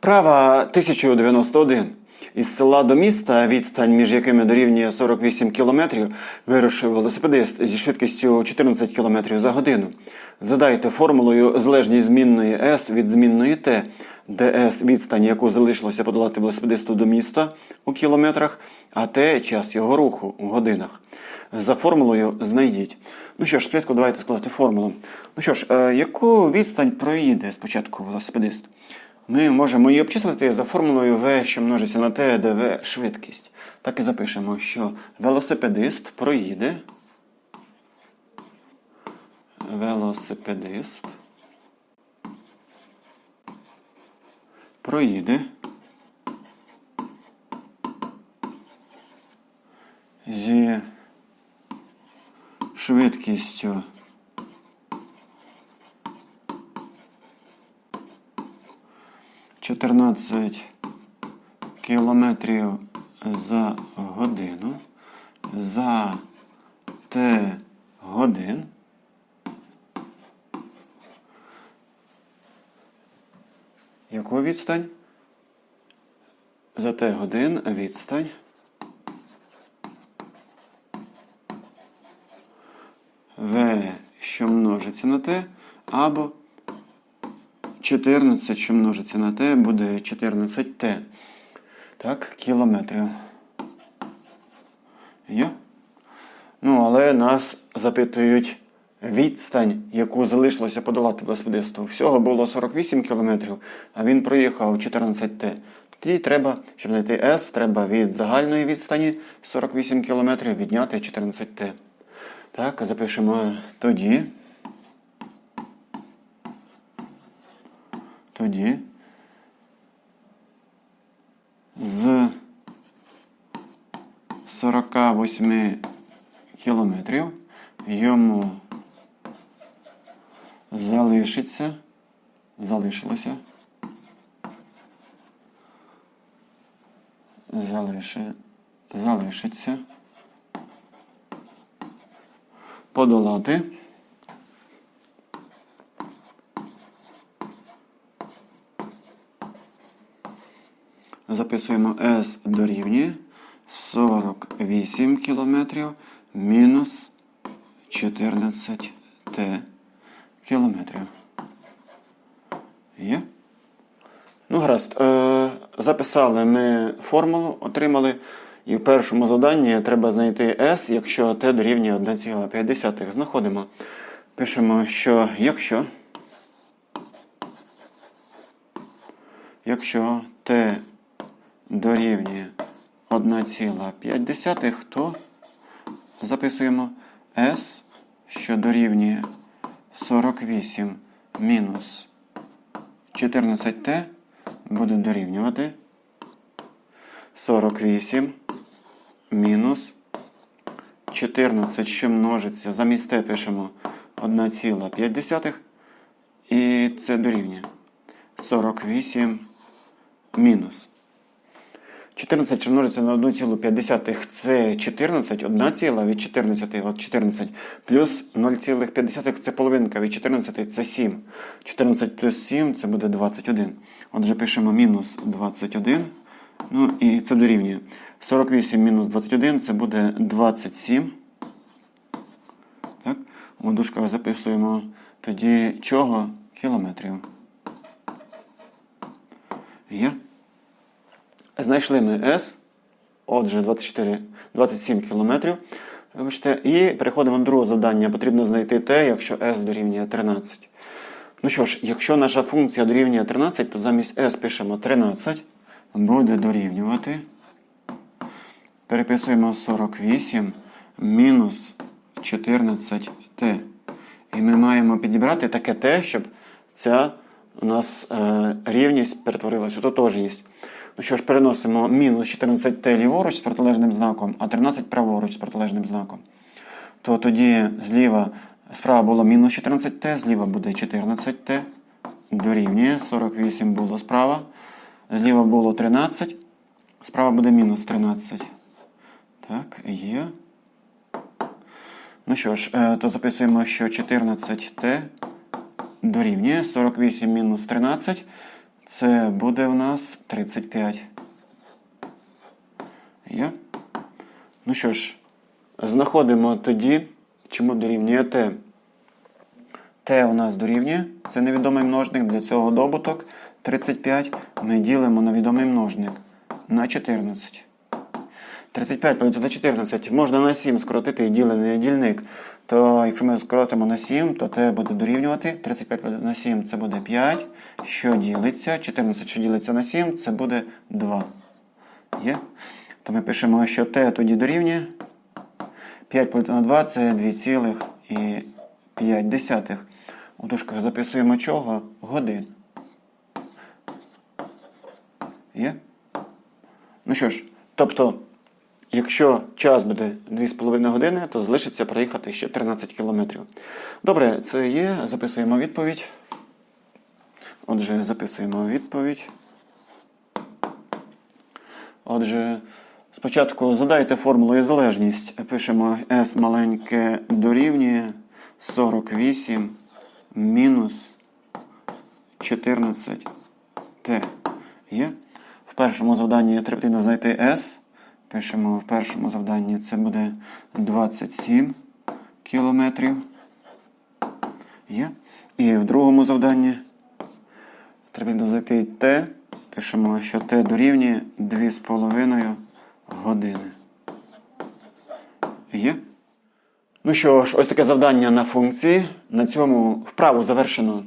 Вправа 1091. Із села до міста, відстань між якими дорівнює 48 км, вирушив велосипедист зі швидкістю 14 км за годину. Задайте формулою залежність змінної S від змінної T, де S – відстань, яку залишилося подолати велосипедисту до міста у кілометрах, а T – час його руху у годинах. За формулою знайдіть. Ну що ж, спочатку давайте складати формулу. Ну що ж, е, яку відстань проїде спочатку велосипедист? Ми можемо її обчислити за формулою V, що множиться на T, де V – швидкість. Так і запишемо, що велосипедист проїде. Велосипедист проїде зі швидкістю чотирнадцять кілометрів за годину за Т годин. Яку відстань? За Т годин відстань. В, що множиться на Т, або 14, що множиться на Т, буде 14Т. Так, кілометрів. Є? Ну, але нас запитують відстань, яку залишилося подолати велосипедисту. Всього було 48 кілометрів, а він проїхав 14Т. Тоді треба, щоб знайти S, треба від загальної відстані 48 кілометрів відняти 14Т. Так, запишемо тоді. Тоді. З 48 кілометрів йому залишиться, залишилося, залиши, залишиться. Подолати записуємо S дорівнює 48 кілометрів мінус 14 Т кілометрів. Є? Ну, гаразд. Е, записали ми формулу, отримали. І в першому заданні треба знайти S, якщо Т дорівнює 1,5. Знаходимо. Пишемо, що якщо. Якщо Т дорівнює 1,5, то записуємо S, що дорівнює 48 мінус 14Т буде дорівнювати 48 мінус 14, що множиться. Замість Т пишемо 1,5 і це дорівнює 48 мінус. 14, що множиться на 1,5 це 14, 1 ціла від 14, от 14, плюс 0,5 це половинка від 14 це 7. 14 плюс 7 це буде 21. Отже, пишемо мінус 21. Ну і це дорівнює. 48 мінус 21 це буде 27. Так? У дужках записуємо тоді чого? Кілометрів. Є. Знайшли ми S, отже, 24, 27 кілометрів. Вибачте, і переходимо до другого завдання. Потрібно знайти T, якщо S дорівнює 13. Ну що ж, якщо наша функція дорівнює 13, то замість S пишемо 13, буде дорівнювати. Переписуємо 48 мінус 14T. І ми маємо підібрати таке T, щоб ця у нас е, рівність перетворилася у тотожність. Ну що ж, переносимо мінус 14T ліворуч з протилежним знаком, а 13 праворуч з протилежним знаком. То тоді зліва, справа було мінус 14T, зліва буде 14T. Дорівнює. 48 було справа. Зліва було 13. Справа буде мінус 13. Так, є. Ну що ж, е, то записуємо, що 14T дорівнює 48 мінус 13. Це буде у нас 35. Є? Ну що ж, знаходимо тоді, чому дорівнює Т. Т у нас дорівнює, це невідомий множник, для цього добуток 35 ми ділимо на відомий множник на 14. 35 поділити на 14 можна на 7 скоротити і ділений дільник. То якщо ми скоротимо на 7, то t буде дорівнювати. 35 на 7 це буде 5. Що ділиться? 14, що ділиться на 7, це буде 2. Є? То ми пишемо, що t тоді дорівнює. 5 поділити на 2 це 2,5. У дужках записуємо чого? Годин. Є? Ну що ж, тобто, якщо час буде 2,5 години, то залишиться проїхати ще 13 кілометрів. Добре, це є. Записуємо відповідь. Отже, записуємо відповідь. Отже, спочатку задайте формулу і залежність. Пишемо S маленьке дорівнює 48 мінус 14 Т. Є? В першому завданні потрібно знайти S. Пишемо в першому завданні це буде 27 кілометрів. Є? І в другому завданні треба знайти Т. Пишемо, що Т дорівнює 2,5 години. Є? Ну що ж, ось таке завдання на функції. На цьому вправу завершено.